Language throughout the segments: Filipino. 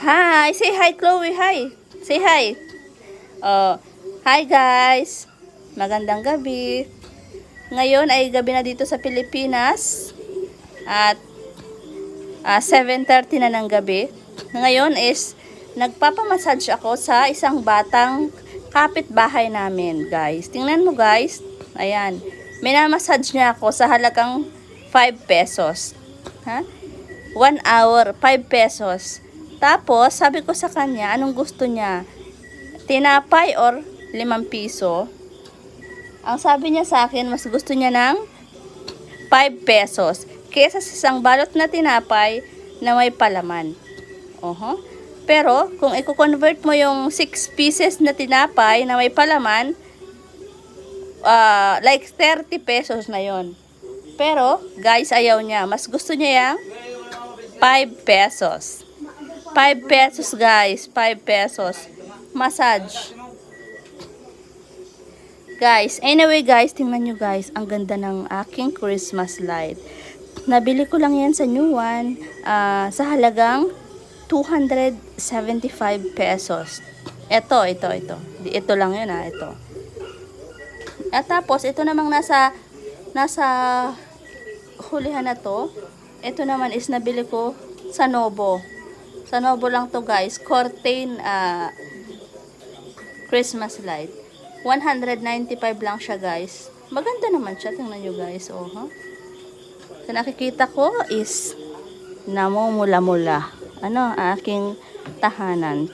Hi! Say hi, Chloe. Hi. Say hi. Oh, hi guys. Magandang gabi. Ngayon ay gabi na dito sa Pilipinas. At ah, 7.30 na ng gabi. Ngayon is nagpapamassage ako sa isang batang kapitbahay namin, guys. Tingnan mo, guys. Ayan. Minamassage niya ako sa halagang 5 pesos. Ha? 1 hour, 5 pesos. Tapos, sabi ko sa kanya, anong gusto niya? Tinapay or 5 piso? Ang sabi niya sa akin, mas gusto niya ng 5 pesos. Kesa sa isang balot na tinapay na may palaman. Oho. Pero, kung i-convert mo yung 6 pieces na tinapay na may palaman, ah, like 30 pesos na yon. Pero, guys, ayaw niya. Mas gusto niya yung 5 pesos. 5 pesos, guys. 5 pesos. Massage. Guys, anyway guys, tingnan nyo guys, ang ganda ng aking Christmas light. Nabili ko lang yan sa New One ah, sa halagang 275 pesos. Ito, ito, ito. Ito lang yun ah, ito. At tapos, ito namang nasa, nasa hulihan na to. Ito naman is nabili ko sa Nobo. Sa Nobo lang to guys. Cortain ah, Christmas light. 195 lang siya guys. Maganda naman siya. Tingnan nyo guys. Oh, ha? Sa nakikita ko is namumula-mula. Ano, aking tahanan.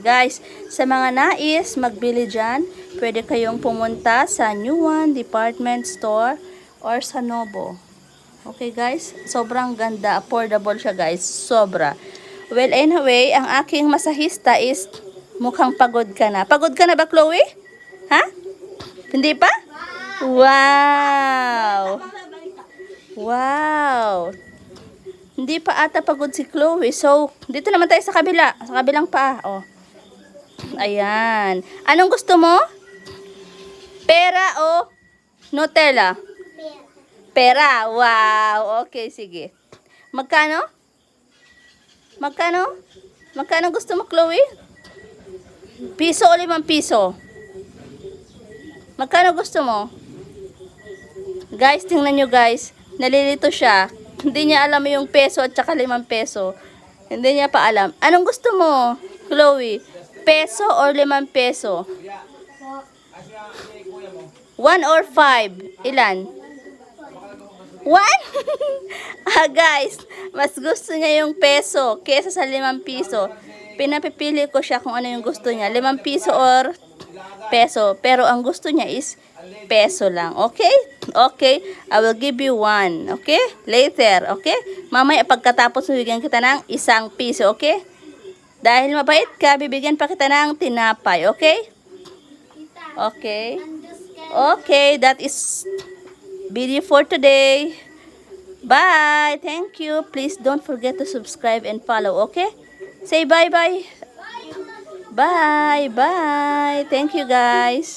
Guys, sa mga nais magbili dyan, pwede kayong pumunta sa New One Department Store or sa Nobo. Okay guys, sobrang ganda, affordable siya guys, sobra. Well, anyway, ang aking masahista is mukhang pagod ka na. Pagod ka na ba, Chloe? Ha? Hindi pa? Wow! Wow! Hindi pa ata pagod si Chloe. So, dito naman tayo sa kabila. Sa kabilang pa. Oh. Ayan. Anong gusto mo? Pera o Nutella? Pera. Wow. Okay, sige. Magkano? Magkano? Magkano gusto mo, Chloe? Piso o limang piso? Magkano gusto mo? Guys, tingnan nyo guys. Nalilito siya. Hindi niya alam yung peso at saka limang peso. Hindi niya pa alam. Anong gusto mo, Chloe? Peso or limang peso? One or five? Ilan? One? ah, guys, mas gusto niya yung peso kesa sa limang piso. Pinapipili ko siya kung ano yung gusto niya. Limang piso or peso. Pero ang gusto niya is peso lang. Okay? Okay? I will give you one. Okay? Later. Okay? Mamaya pagkatapos bibigyan kita ng isang piso. Okay? Dahil mabait ka, bibigyan pa kita ng tinapay. Okay? Okay. Okay, that is video for today. Bye. Thank you. Please don't forget to subscribe and follow, okay? Say bye-bye. Bye. Bye. Thank you, guys.